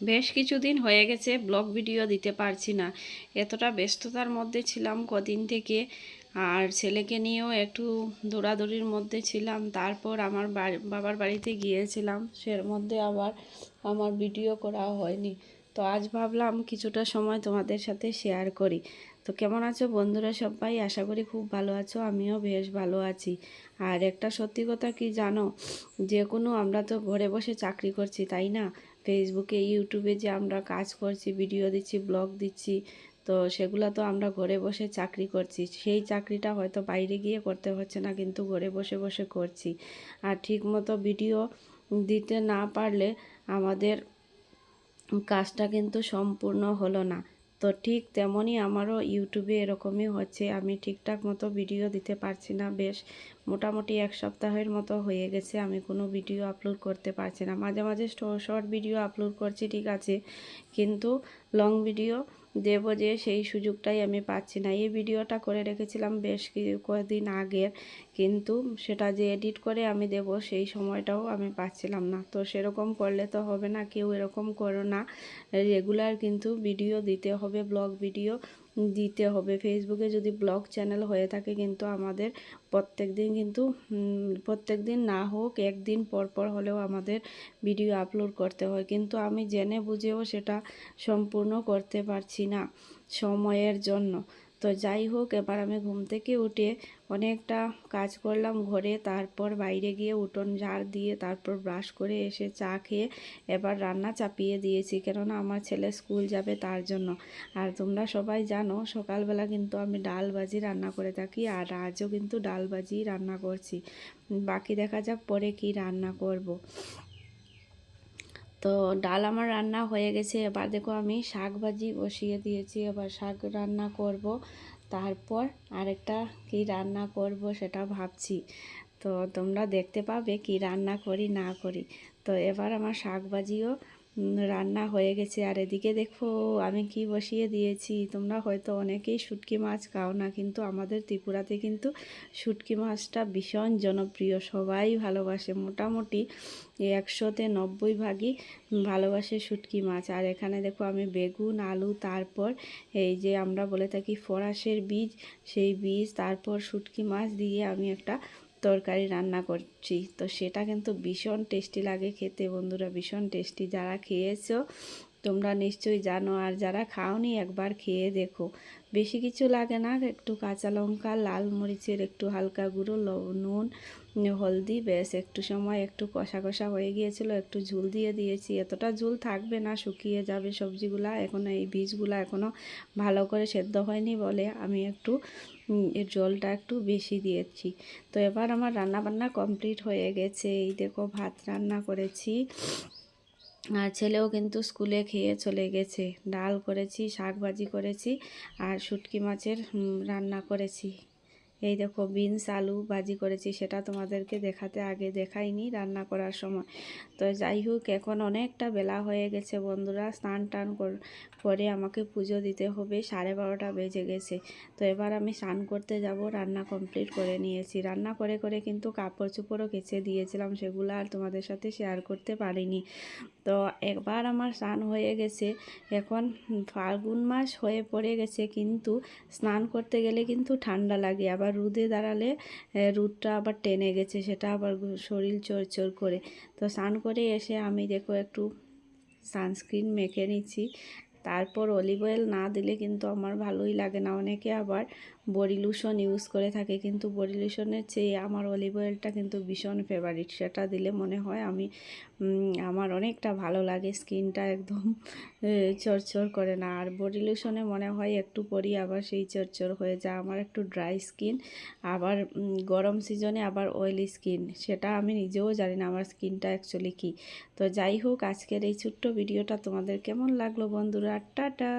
বেশ কিছুদিন হয়ে গেছে, ব্লগ ভিডিও দিতে পারছি না। এতটা ব্যস্ততার মধ্যে ছিলাম কদিন থেকে। আর ছেলেকে নিয়েও একটু দৌড়াদৌড়ির মধ্যে ছিলাম। তারপর আমার বাবার বাড়িতে গিয়েছিলাম। সের মধ্যে আবার আমার ভিডিও করা হয়নি। তো আজ ভাবলাম কিছুটা সময় তোমাদের সাথে শেয়ার করি। তো কেমন আছো বন্ধুরা সবাই? আশা করি খুব ভালো আছো, আমিও বেশ ভালো আছি। আর একটা সত্যি কথা কি জানো? যে কোনো আমরা তো ঘরে বসে চাকরি করছি, তাই না? ফেসবুকে ইউটিউবে যে আমরা কাজ করছি ভিডিও দিচ্ছি ব্লগ দিচ্ছি, তো সেগুলো তো আমরা ঘরে বসে চাকরি করছি। সেই চাকরিটা হয়তো বাইরে গিয়ে করতে হচ্ছে না, কিন্তু ঘরে বসে বসে করছি। আর ঠিকমতো ভিডিও দিতে না পারলে আমাদের কাজটা কিন্তু সম্পূর্ণ হলো না। তো ঠিক তেমনই আমারও ইউটিউবে এরকমই হচ্ছে। আমি ঠিকঠাক মতো ভিডিও দিতে পারছি না, বেশ মোটামুটি এক সপ্তাহের মতো হয়ে গেছে। আমি কোনো ভিডিও আপলোড করতে পারছি না। মাঝে মাঝে শর্ট ভিডিও আপলোড করছি, ঠিক আছে। কিন্তু লং ভিডিও দেবো যে সেই সুযোগটাই আমি পাচ্ছি না। এই ভিডিওটা করে রেখেছিলাম বেশ কয়েকদিন আগের কিন্তু সেটা যে এডিট করে আমি দেব সেই সময়টাও আমি পাচ্ছিলাম না। তো সেরকম করলে তো হবে না, কেউ এরকম করো না। রেগুলার কিন্তু ভিডিও দিতে হবে ব্লগ ভিডিও দিতে হবে। ফেসবুকে যদি ব্লগ চ্যানেল হয়ে থাকে কিন্তু আমাদের প্রত্যেক দিন কিন্তু প্রত্যেক দিন না হোক, একদিন পর পর হলেও আমাদের ভিডিও আপলোড করতে হয়। কিন্তু আমি জেনে বুঝেও সেটা সম্পূর্ণ করতে পারছি না সময়ের জন্য। তো যাই হোক, এবার আমি ঘুম থেকে উঠে অনেকটা কাজ করলাম ঘরে, তারপর বাইরে গিয়ে উঠোন ঝাড় দিয়ে তারপর ব্রাশ করে এসে চা খেয়ে এবার রান্না চাপিয়ে দিয়েছি। কেননা আমার ছেলে স্কুল যাবে তার জন্য। আর তোমরা সবাই জানো, সকালবেলা কিন্তু আমি ডাল ভাজি রান্না করে থাকি, আর আজও কিন্তু ডাল ভাজি রান্না করছি। বাকি দেখা যাক পরে কি রান্না করব। তো ডাল আমার রান্না হয়ে গেছে। এবার দেখো আমি শাক ভাজি বসিয়ে দিয়েছি। এবার শাক রান্না করব। তারপর আরেকটা কি রান্না করব সেটা ভাবছি। তো তোমরা দেখতে পাবে কি রান্না করি না করি। তো এবার আমার শাক ভাজিও রান্না হয়ে গেছে। আর এদিকে দেখো, আমি কি বসিয়ে দিয়েছি? তোমরা হয়তো অনেকেই শুটকি মাছ খাও না, কিন্তু আমাদের ত্রিপুরাতে কিন্তু শুটকি মাছটা ভীষণ জনপ্রিয়। সবাই ভালোবাসে। মোটামুটি একশোতে নব্বই ভাগই ভালোবাসে শুটকি মাছ। আর এখানে দেখো, আমি বেগুন, আলু, তারপর এই যে আমরা বলে থাকি ফরাসের বীজ, সেই বীজ, তারপর শুটকি মাছ দিয়ে আমি একটা তরকারি রান্না করছি। তো সেটা কিন্তু ভীষণ টেস্টি লাগে খেতে। বন্ধুরা, ভীষণ টেস্টি যারা খেয়েছো, তোমরা নিশ্চয়ই জানো। আর যারা খাওনি, একবার খেয়ে দেখো। বেশি কিছু লাগে না। একটু কাঁচা লঙ্কা, লাল মরিচের একটু হালকা গুঁড়ো নুন, হলদি বেশ একটু সময় একটু কষা কষা হয়ে গিয়েছিল। একটু ঝুল দিয়ে দিয়েছি। এতটা ঝুল থাকবে না, শুকিয়ে যাবে সবজিগুলা। এখনও এই বীজগুলো এখনও ভালো করে সেদ্ধ হয়নি বলে আমি একটু এর জলটা একটু বেশি দিয়েছি। তো এবার আমার রান্না বান্না কমপ্লিট হয়ে গেছে। এই দেখো, ভাত রান্না করেছি। আর ছেলেও কিন্তু স্কুলে খেয়ে চলে গেছে। ডাল করেছি শাক ভাজি করেছি, আর শুটকি মাছের রান্না করেছি। এই দেখো বিনস আলু ভাজি করেছি, সেটা তোমাদেরকে দেখাতে আগে দেখাইনি রান্না করার সময়। তো যাই হোক, এখন অনেকটা বেলা হয়ে গেছে বন্ধুরা, স্নান টান করে আমাকে পুজো দিতে হবে, সাড়ে বারোটা বেজে গেছে। তো এবার আমি স্নান করতে যাব, রান্না কমপ্লিট করে নিয়েছি। রান্না করে করে কিন্তু কাপড় চোপড়ও কেচে দিয়েছিলাম, সেগুলো আর তোমাদের সাথে শেয়ার করতে পারিনি। তো একবার আমার স্নান হয়ে গেছে, এখন ফাল্গুন মাস হয়ে পড়ে গেছে, কিন্তু স্নান করতে গেলে কিন্তু ঠান্ডা লাগে, আবার রুদে দাঁড়ালে রুদটা আবার টেনে গেছে, সেটা আবার শরীর চোর করে। তো স্নান করে এসে আমি দেখো একটু সানস্ক্রিন মেখে নিচ্ছি। তারপর অলিভ অয়েল না দিলে কিন্তু আমার ভালোই লাগে না, অনেকে আবার বডি লোশন ইউজ করে থাকে, কিন্তু বডি লোশনের চেয়ে আমার অলিভ অয়েলটা কিন্তু ভীষণ ফেভারিট সেটা দিলে মনে হয় আমি আমার অনেকটা ভালো লাগে, স্কিনটা একদম চরচর করে না। আর বডি লোশনে মনে হয় একটু পরি আবার সেই চরচর হয়ে যায়, আমার একটু ড্রাই স্কিন আবার গরম সিজনে আবার অয়েলি স্কিন সেটা আমি নিজেও জানি না আমার স্কিনটা অ্যাকচুয়ালি কী। তো যাই হোক, আজকের এই ছোট্ট ভিডিওটা তোমাদের কেমন লাগল বন্ধুরা? টাটা!